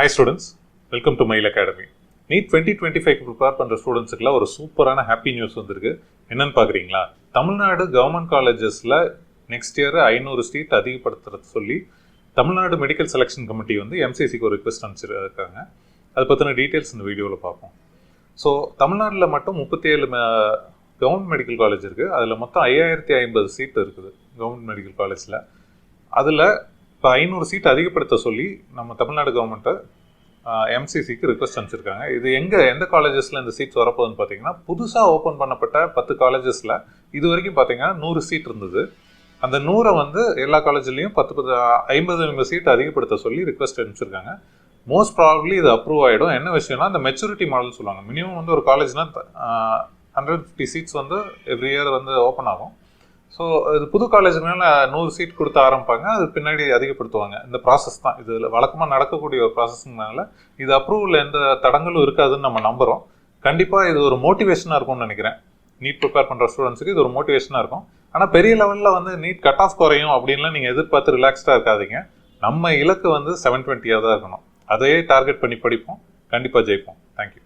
Hi students welcome to Mile Academy NEET twenty twenty five prepare பண்ணுற ஸ்டூடெண்ட்ஸுக்குலாம் ஒரு சூப்பரான ஹாப்பி நியூஸ் வந்திருக்கு. என்னன்னு பார்க்குறீங்களா தமிழ்நாடு கவர்மெண்ட் காலேஜஸில் நெக்ஸ்ட் இயர் ஐநூறு சீட் அதிகப்படுத்துறது சொல்லி தமிழ்நாடு மெடிக்கல் செலெக்ஷன் கமிட்டி வந்து எம்சிசிக்கு ஒரு ரிக்வெஸ்ட் அனுப்பிச்சிருக்காங்க. அதை பற்றின டீட்டெயில்ஸ் இந்த வீடியோவில் பார்ப்போம். ஸோ தமிழ்நாட்டில் மட்டும் முப்பத்தி ஏழு கவர்மெண்ட் மெடிக்கல் காலேஜ் இருக்குது அதில் மொத்தம் ஐயாயிரத்தி ஐம்பது சீட் இருக்குது கவர்மெண்ட் மெடிக்கல் காலேஜில் அதில் இப்போ ஐநூறு சீட் அதிகப்படுத்த சொல்லி நம்ம தமிழ்நாடு கவர்மெண்ட்டை எம்சிசிக்கு ரிக்வஸ்ட் அனுப்பிச்சிருக்காங்க. இது எங்கே எந்த காலேஜஸில் இந்த சீட்ஸ் வரப்போகுதுன்னு பார்த்தீங்கன்னா புதுசாக ஓப்பன் பண்ணப்பட்ட பத்து காலேஜஸில் இது வரைக்கும் பார்த்தீங்கன்னா நூறு சீட் இருந்தது. அந்த நூறை வந்து எல்லா காலேஜ்லேயும் பத்து பத்து ஐம்பது ஐம்பது சீட் அதிகப்படுத்த சொல்லி ரிக்வஸ்ட் அனுப்பிச்சிருக்காங்க. மோஸ்ட் ப்ராபப்ளி இது அப்ரூவ் ஆகிடும் என்ன விஷயம்னா அந்த மெச்சூரிட்டி மாடல் சொல்லுவாங்க. மினிமம் வந்து ஒரு காலேஜ்னால் ஹண்ட்ரட் ஃபிஃப்டி சீட்ஸ் வந்து எவ்ரி இயர் வந்து ஓப்பன் ஆகும். ஸோ இது புது காலேஜுனால நூறு சீட் கொடுத்து ஆரம்பிப்பாங்க. அது பின்னாடி அதிகப்படுத்துவாங்க. இந்த ப்ராசஸ் தான். இதில் வழக்கமாக நடக்கக்கூடிய ஒரு ப்ராசஸ்னால இது அப்ரூவல் எந்த தடங்களும் இருக்காதுன்னு நம்ம நம்புகிறோம் கண்டிப்பாக இது ஒரு மோட்டிவேஷனாக இருக்கும்னு நினைக்கிறேன். நீட் ப்ரிப்பேர் பண்ணுற ஸ்டூடெண்ட்ஸுக்கு இது ஒரு மோட்டிவேஷனாக இருக்கும். ஆனால் பெரிய லெவலில் வந்து நீட் கட் ஆஃப் குறையும் அப்படின்லாம் நீங்கள் எதிர்பார்த்து ரிலாக்ஸ்டாக இருக்காதீங்க. நம்ம இலக்கு வந்து செவன் டுவெண்ட்டியாக தான் இருக்கணும். அதையே டார்கெட் பண்ணி படிப்போம். கண்டிப்பாக ஜெயிப்போம். தேங்க்யூ